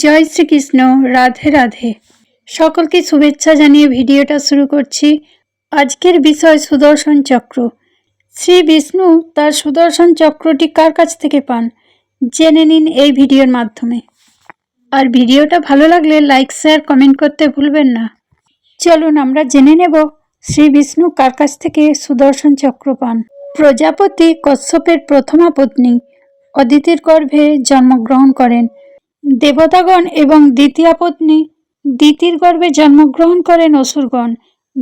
জয় শ্রীকৃষ্ণ, রাধে রাধে। সকলকে শুভেচ্ছা জানিয়ে ভিডিওটা শুরু করছি। আজকের বিষয় সুদর্শন চক্র। শ্রী বিষ্ণু তার সুদর্শন চক্রটি কার কাছ থেকে পান? জেনে নিন এই ভিডিওর মাধ্যমে। আর ভিডিওটা ভালো লাগলে লাইক, শেয়ার, কমেন্ট করতে ভুলবেন না। চলুন আমরা জেনে নেব শ্রী বিষ্ণু কার কাছ থেকে সুদর্শন চক্র পান। প্রজাপতি কশ্যপের প্রথমা পত্নী অদিতির গর্ভে জন্মগ্রহণ করেন। দেবতাগণ এবং দ্বিতীয় পত্নী দিতির গর্ভে জন্মগ্রহণ করেন অসুরগণ,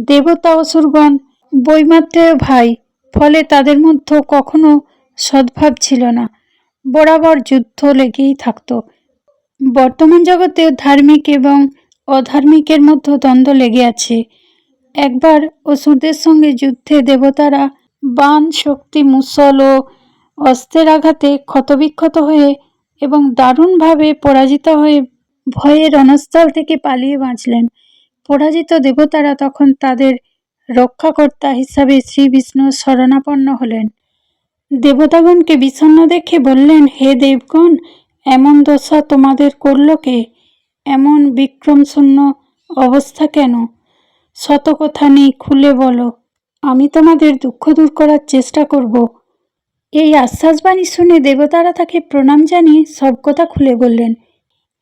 দেবতা অসুরগণ, বৈমাত্রেয় ভাই, ফলে তাদের মধ্যে কখনো সদ্ভাব ছিল না। বরাবর যুদ্ধ লেগেই থাকতো। বর্তমান জগতে ধার্মিক এবং অধার্মিকের মধ্যে দ্বন্দ্ব লেগে আছে। একবার অসুরদের সঙ্গে যুদ্ধে দেবতারা বান, শক্তি, মুসল ও অস্ত্রের আঘাতে ক্ষতবিক্ষত হয়ে এবং দারুণভাবে পরাজিত হয়ে ভয়ে রণস্থল থেকে পালিয়ে বাঁচলেন। পরাজিত দেবতারা তখন তাদের রক্ষাকর্তা হিসাবে শ্রী বিষ্ণুর শরণাপন্ন হলেন। দেবতাগণকে বিষণ্ণ দেখে বললেন, হে দেবগণ, এমন দশা তোমাদের করল কে? এমন বিক্রমশূন্য অবস্থা কেন? শত কথা নেই, খুলে বলো। আমি তোমাদের দুঃখ দূর করার চেষ্টা করব। এই আশ্বাসবাণী শুনে দেবতারা তাকে প্রণাম জানিয়ে সব কথা খুলে বললেন,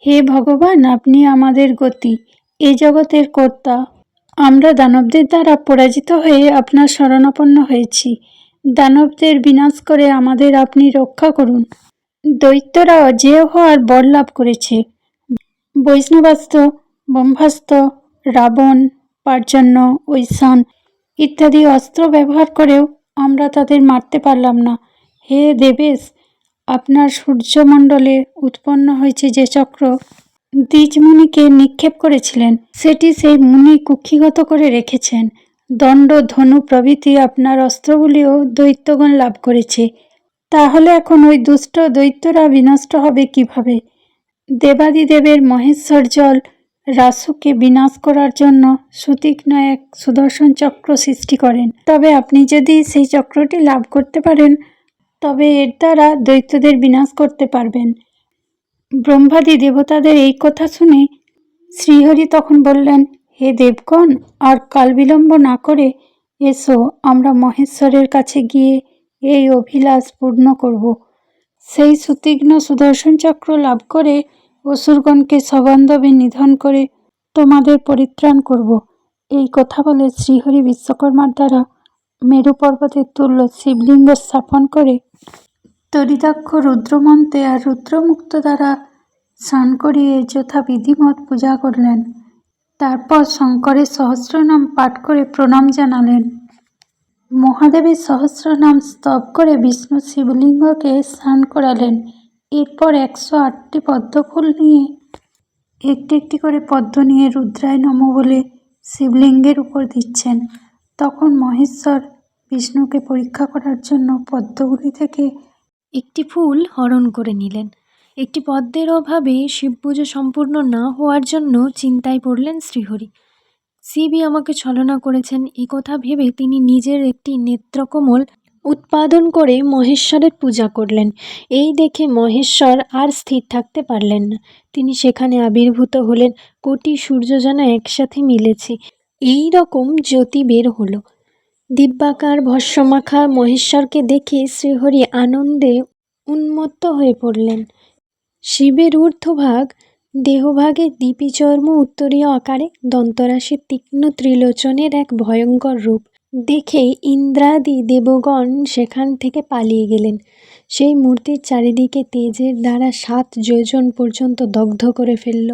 হে ভগবান, আপনি আমাদের গতি এই জগতের কর্তা। আমরা দানবদের দ্বারা পরাজিত হয়ে আপনার শরণাপন্ন হয়েছি। দানবদের বিনাশ করে আমাদের আপনি রক্ষা করুন। দৈত্যরা অজেয় হওয়ার বর লাভ করেছে। বৈষ্ণবাস্ত্র ব্রহ্মাস্ত্র রাবণ, পার্জন্য, ঐশান ইত্যাদি অস্ত্র ব্যবহার করেও আমরা তাদের মারতে পারলাম না। হে দেবেশ, আপনার সূর্যমণ্ডলে উৎপন্ন হয়েছে যে চক্র দ্বিজমুনিকে নিক্ষেপ করেছিলেন, সেটি সেই মুনি কুক্ষিগত করে রেখেছেন। দণ্ড, ধনু প্রভৃতি আপনার অস্ত্রগুলিও দৈত্যগণ লাভ করেছে। তাহলে এখন ওই দুষ্ট দৈত্যরা বিনষ্ট হবে কীভাবে? দেবাদিদেবের মহেশ্বর জল রাসুকে বিনাশ করার জন্য সুতীক্ষ্ণ এক সুদর্শন চক্র সৃষ্টি করেন। তবে আপনি যদি সেই চক্রটি লাভ করতে পারেন তবে এর দ্বারা দৈত্যদের বিনাশ করতে পারবেন। ব্রহ্মাদি দেবতাদের এই কথা শুনে শ্রীহরি তখন বললেন, হে দেবগণ, আর কাল বিলম্ব না করে এসো, আমরা মহেশ্বরের কাছে গিয়ে এই অভিলাষ পূর্ণ করব। সেই সুতীক্ষ্ণ সুদর্শন চক্র লাভ করে অসুরগণকে সবান্ধবে নিধন করে তোমাদের পরিত্রাণ করব। এই কথা বলে শ্রীহরি বিশ্বকর্মার দ্বারা মেরু পর্বতের তুল্য শিবলিঙ্গ স্থাপন করে তরিদাক্ষ রুদ্রমন্ত্রে আর রুদ্রমুক্ত দ্বারা স্নান করিয়ে যথা বিধিমত পূজা করলেন। তারপর শঙ্করের সহস্রনাম পাঠ করে প্রণাম জানালেন। মহাদেবের সহস্রনাম স্তব করে বিষ্ণু শিবলিঙ্গকে স্নান করালেন। এরপর একশো আটটি পদ্মফুল নিয়ে একটি একটি করে পদ্ম নিয়ে রুদ্রায় নম বলে শিবলিঙ্গের উপর দিচ্ছেন। তখন মহেশ্বর বিষ্ণুকে পরীক্ষা করার জন্য পদ্মগুলি থেকে একটি ফুল হরণ করে নিলেন। একটি পদ্মের অভাবে শিব পুজো সম্পূর্ণ না হওয়ার জন্য চিন্তায় পড়লেন শ্রীহরি। শিবই আমাকে ছলনা করেছেন। এ কথা ভেবে তিনি নিজের একটি নেত্রকমল উৎপাদন করে মহেশ্বরের পূজা করলেন। এই দেখে মহেশ্বর আর স্থির থাকতে পারলেন না। তিনি সেখানে আবির্ভূত হলেন। কোটি সূর্য যেন একসাথে মিলেছে। এই রকম জ্যোতি বের হলো। দিব্যাকার ভস্যমাখা মহেশ্বরকে দেখে শ্রীহরি আনন্দে উন্মত্ত হয়ে পড়লেন। শিবের ঊর্ধ্বভাগ, দেহভাগে দীপিচর্ম উত্তরীয় আকারে দন্তরাশির তীক্ষ্ণ ত্রিলোচনের এক ভয়ঙ্কর রূপ দেখে ইন্দ্রাদি দেবগণ সেখান থেকে পালিয়ে গেলেন। সেই মূর্তির চারিদিকে তেজের দ্বারা সাত যোজন পর্যন্ত দগ্ধ করে ফেলল।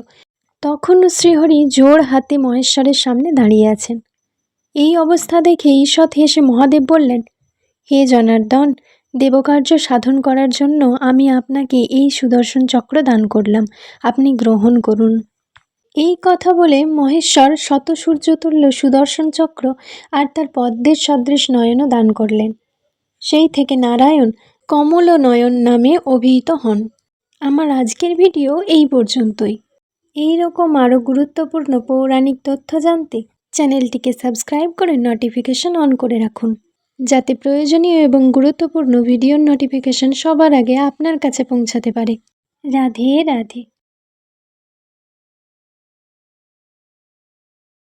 তখনও শ্রীহরি জোর হাতে মহেশ্বরের সামনে দাঁড়িয়ে আছেন। এই অবস্থা দেখে ঈষৎ হেসে মহাদেব বললেন, হে জনার্দন, দেবকার্য সাধন করার জন্য আমি আপনাকে এই সুদর্শন চক্র দান করলাম। আপনি গ্রহণ করুন। এই কথা বলে মহেশ্বর শত সূর্যতুল্য সুদর্শন চক্র আর তার পদ্মের সদৃশ নয়নও দান করলেন। সেই থেকে নারায়ণ কমল নয়ন নামে অভিহিত হন। আমার আজকের ভিডিও এই পর্যন্তই। এই রকম আরও গুরুত্বপূর্ণ পৌরাণিক তথ্য জানতে চ্যানেলটিকে সাবস্ক্রাইব করে নোটিফিকেশন অন করে রাখুন। যাতে প্রয়োজনীয় এবং গুরুত্বপূর্ণ ভিডিওর নোটিফিকেশন সবার আগে আপনার কাছে পৌঁছাতে পারে। রাধে রাধে।